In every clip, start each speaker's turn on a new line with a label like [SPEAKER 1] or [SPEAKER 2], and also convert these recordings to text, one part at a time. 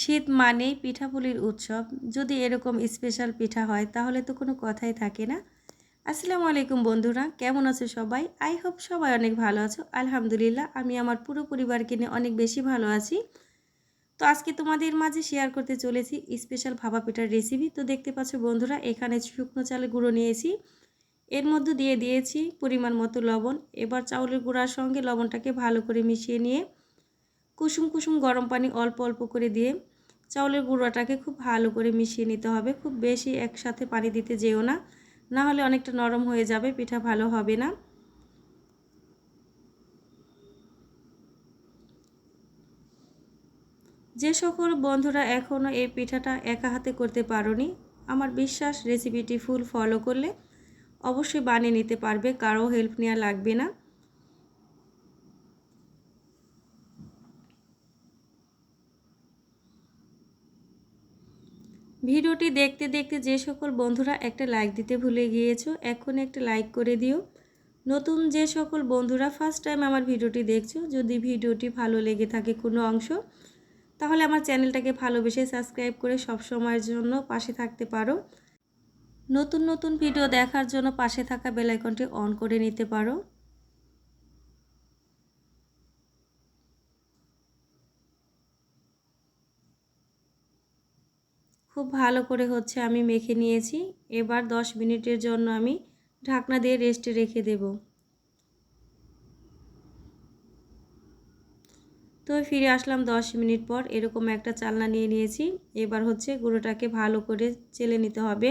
[SPEAKER 1] শীত মানেই পিঠাপুলির উৎসব। যদি এরকম স্পেশাল পিঠা হয়, তাহলে তো কোনো কথাই থাকে না। আসসালামু আলাইকুম বন্ধুরা, কেমন আছো সবাই? আই হোপ সবাই অনেক ভালো আছো। আলহামদুলিল্লাহ, আমি আমার পুরো পরিবারকে নিয়ে অনেক বেশি ভালো আছি। তো আজকে তোমাদের মাঝে শেয়ার করতে চলেছি স্পেশাল ভাপা পিঠার রেসিপি তো দেখতে পাচ্ছ বন্ধুরা, এখানে শুকনো চালের গুঁড়ো নিয়েছি। এর মধ্যে দিয়ে দিয়েছি পরিমাণ মতো লবণ। এবার চাউলের গুঁড়ার সঙ্গে লবণটাকে ভালো করে মিশিয়ে নিয়ে কুসুম কুসুম গরম পানি অল্প অল্প করে দিয়ে চাউলের গুঁড়োটাকে খুব ভালো করে মিশিয়ে নিতে হবে। খুব বেশি একসাথে পানি দিতে যেও না না হলে অনেকটা নরম হয়ে যাবে, পিঠা ভালো হবে না। যে সকল বন্ধুরা এখনও এই পিঠাটা একা হাতে করতে পারোনি, আমার বিশ্বাস রেসিপিটি ফুল ফলো করলে অবশ্যই বানিয়ে নিতে পারবে, কারও হেল্প নেওয়া লাগবে না। ভিডিওটি দেখতে দেখতে যে সকল বন্ধুরা একটা লাইক দিতে ভুলে গিয়েছো, এখন একটা লাইক করে দিও। নতুন যে সকল বন্ধুরা ফার্স্ট টাইম আমার ভিডিওটি দেখছ, যদি ভিডিওটি ভালো লেগে থাকে কোনো অংশ, তাহলে আমার চ্যানেলটাকে ভালোবেসে সাবস্ক্রাইব করে সব সময়ের জন্য পাশে থাকতে পারো। নতুন নতুন ভিডিও দেখার জন্য পাশে থাকা বেলাইকনটি অন করে নিতে পারো। খুব ভালো করে হচ্ছে আমি মেখে নিয়েছি। এবার 10 মিনিটের জন্য আমি ঢাকনা দিয়ে রেস্টে রেখে দেব। তো ফিরে আসলাম 10 মিনিট পর এরকম একটা চালনা নিয়ে নিয়েছি। এবার হচ্ছে গুঁড়োটাকে ভালো করে চেলে নিতে হবে।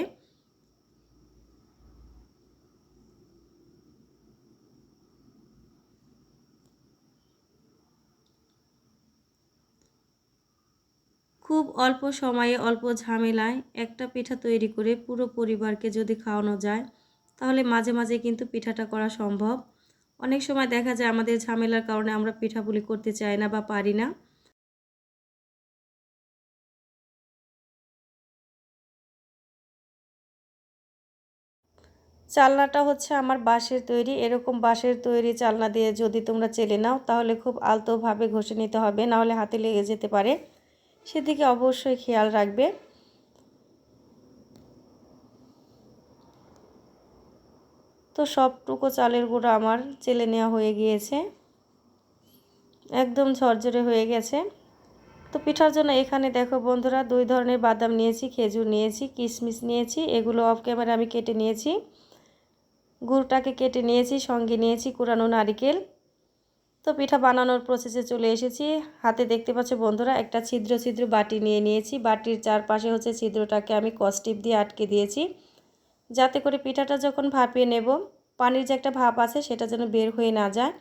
[SPEAKER 1] খুব অল্প সময়ে অল্প ঝামেলায় একটা পিঠা তৈরি করে পুরো পরিবারকে যদি খাওয়ানো যায়, তাহলে মাঝে মাঝে কিন্তু পিঠাটা করা সম্ভব। অনেক সময় দেখা যায় আমাদের ঝামেলার কারণে আমরা পিঠাপুলি করতে চাই না বা পারি না। চালনাটা হচ্ছে আমার বাঁশের তৈরি। এরকম বাঁশের তৈরি চালনা দিয়ে যদি তোমরা চেলে নাও, তাহলে খুব আলতোভাবে ঘষে নিতে হবে, নাহলে হাতে লেগে যেতে পারে। সেদিকে অবশ্যই খেয়াল রাখবে। তো সবটুকু চালের গুঁড়ো আমার চেলে নেওয়া হয়ে গিয়েছে। একদম ঝরঝরে হয়ে গেছে। তো পিঠার জন্য এখানে দেখো বন্ধুরা, দুই ধরনের বাদাম নিয়েছি, খেজুর নিয়েছি, কিশমিশ নিয়েছি, এগুলো অফ ক্যামেরা আমি কেটে নিয়েছি। গুড়টাকে কেটে নিয়েছি, সঙ্গে নিয়েছি কুরানো নারিকেল। তো পিঠা বানানোর প্রসেসে চলে এসেছি। হাতে দেখতে পাচ্ছ বন্ধুরা, একটা ছিদ্র ছিদ্র বাটি নিয়ে নিয়েছি। বাটির চারপাশে হচ্ছে ছিদ্রটাকে আমি কস্টিপ দিয়ে আটকে দিয়েছি। যাতে করে পিঠাটা যখন ভাপিয়ে নেব, পানির যে একটা ভাপ আছে সেটা যেন বের হয়ে না যায়।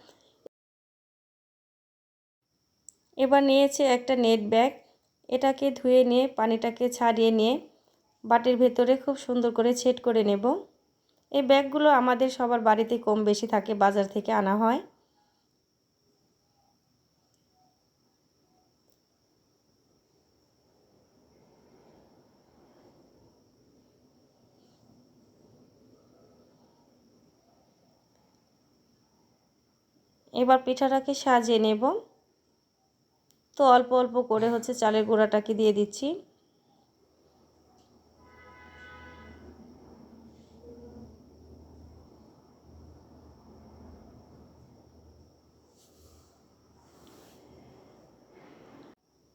[SPEAKER 1] এবার নিয়েছে একটা নেট ব্যাগ। এটাকে ধুয়ে নিয়ে, পানিটাকে ছাড়িয়ে নিয়ে বাটির ভেতরে খুব সুন্দর করে ছেট করে নেব। এই ব্যাগগুলো আমাদের সবার বাড়িতে কম বেশি থাকে, বাজার থেকে আনা হয়। এবার পিঠাটাকে সাজিয়ে নেব। তো অল্প অল্প করে হচ্ছে চালের গুঁড়াটাকে দিয়ে দিচ্ছি।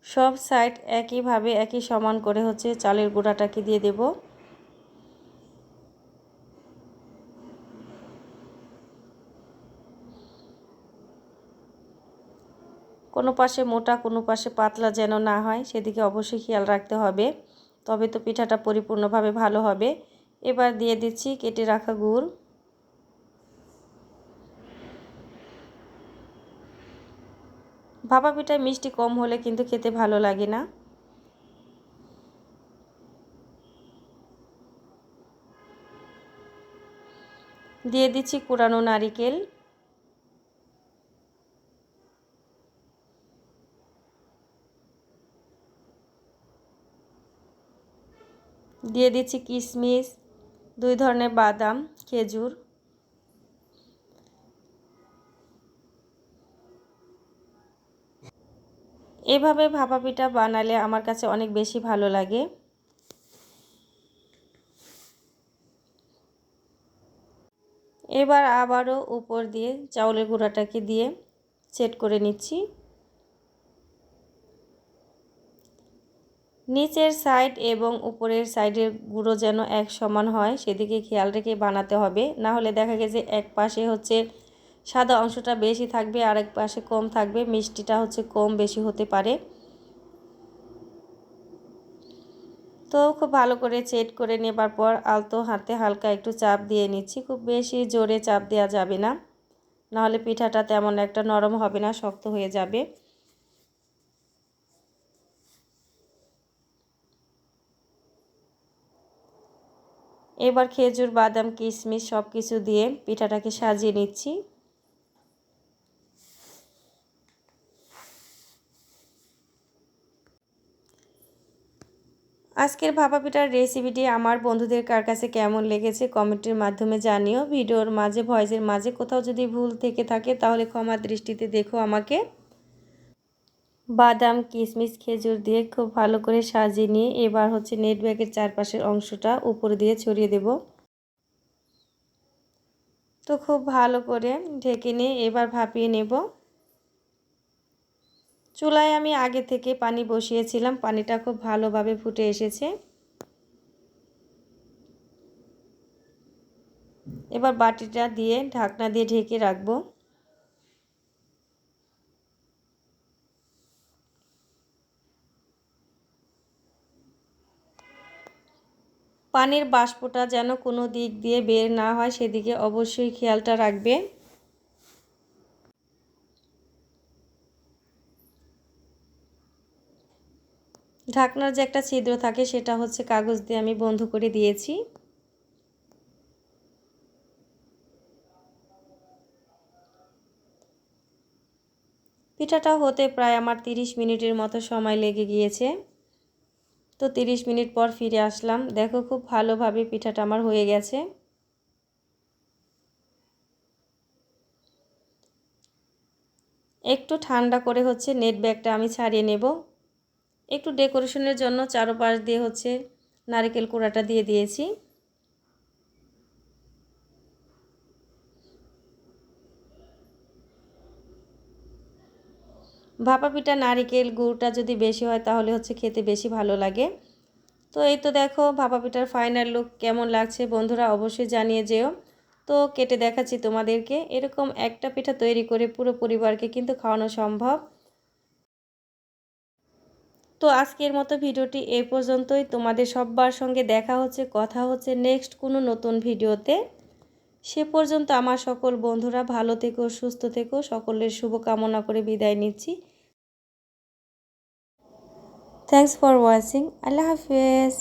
[SPEAKER 1] সব সাইড একইভাবে একই সমান করে হচ্ছে চালের গুঁড়াটাকে দিয়ে দেবো। কোনো পাশে মোটা, কোনো পাশে পাতলা যেন না হয়, সেদিকে অবশ্যই খেয়াল রাখতে হবে। তবে তো পিঠাটা পরিপূর্ণভাবে ভালো হবে। এবার দিয়ে দিচ্ছি কেটে রাখা গুড়। ভাপা পিঠায় মিষ্টি কম হলে কিন্তু খেতে ভালো লাগে না। দিয়ে দিচ্ছি কুড়ানো নারিকেল। দিয়ে দিচ্ছি কিশমিশ, দুই ধরনের বাদাম, খেজুর। এভাবে ভাপা পিঠা বানালে আমার কাছে অনেক বেশি ভালো লাগে। এবার আবারও উপর দিয়ে চাউলের গুঁড়াটাকে দিয়ে সেট করে নিচ্ছি। নিচের সাইড এবং উপরের সাইডের গুঁড়ো যেন এক সমান হয়, সেদিকে খেয়াল রেখে বানাতে হবে। না হলে দেখা গেছে এক পাশে হচ্ছে সাদা অংশটা বেশি থাকবে আর এক পাশে কম থাকবে, মিষ্টিটা হচ্ছে কম বেশি হতে পারে। তো খুব ভালো করে চেট করে নেবার পর আলতো হাতে হালকা একটু চাপ দিয়ে নিচ্ছি। খুব বেশি জোরে চাপ দেওয়া যাবে না নাহলে পিঠাটা তেমন একটা নরম হবে না, শক্ত হয়ে যাবে। এবার খেজুর, বাদাম, কিশমিশ সব কিছু দিয়ে পিঠাটাকে সাজিয়ে নিচ্ছি। আজকের ভাপা পিঠার রেসিপিটি আমার বন্ধুদের কার কাছে কেমন লেগেছে কমেন্টের মাধ্যমে জানিও। ভিডিওর মাঝে, ভয়েসের মাঝে কোথাও যদি ভুল থেকে থাকে তাহলে ক্ষমা দৃষ্টিতে দেখো আমাকে। বাদাম কিশমিশ খেজুর দিয়ে খুব ভালো করে সাজিয়ে নিয়ে এবার হচ্ছে নেট ব্যাগের চারপাশের অংশটা উপর দিয়ে ছড়িয়ে দেব। তো খুব ভালো করে ঢেকে নিয়ে এবার ভাপিয়ে নেব। চুলায় আমি আগে থেকে পানি বসিয়েছিলাম, পানিটা খুব ভালোভাবে ফুটে এসেছে। এবার বাটিটা দিয়ে ঢাকনা দিয়ে ঢেকে রাখব। পানির বাষ্পটা যেন কোনো দিক দিয়ে বের না হয়, সেদিকে অবশ্যই খেয়ালটা রাখবে। ঢাকনার যে একটা ছিদ্র থাকে, সেটা হচ্ছে কাগজ দিয়ে আমি বন্ধ করে দিয়েছি। পিঠাটা হতে প্রায় আমার 30 মিনিটের মতো সময় লেগে গিয়েছে। তো 30 মিনিট পর ফিরে আসলাম। দেখো খুব ভালোভাবে পিঠাটা আমার হয়ে গেছে। একটু ঠান্ডা করে হচ্ছে নেট ব্যাগটা আমি ছাড়িয়ে নেব। একটু ডেকোরেশনের জন্য চারোপাশ দিয়ে হচ্ছে নারকেল কোড়াটা দিয়ে দিয়েছি। ভাপা পিঠা, নারিকেল গুড়টা যদি বেশি হয় তাহলে হচ্ছে খেতে বেশি ভালো লাগে। তো এই তো দেখো ভাপা পিঠার ফাইনাল লুক কেমন লাগছে বন্ধুরা অবশ্যই জানিয়ে যেও। তো কেটে দেখাচ্ছি তোমাদেরকে, এরকম একটা পিঠা তৈরি করে পুরো পরিবারকে কিন্তু খাওয়ানো সম্ভব। তো আজকের মতো ভিডিওটি এ পর্যন্তই, তোমাদের সব্বার সঙ্গে দেখা হচ্ছে, কথা হচ্ছে নেক্সট কোনো নতুন ভিডিওতে। সে পর্যন্ত আমার সকল বন্ধুরা ভালো থেকো, সুস্থ থেকো। সকলের শুভকামনা করে বিদায় নিচ্ছি। থ্যাংকস ফর ওয়াচিং আল্লাহ হাফেজ।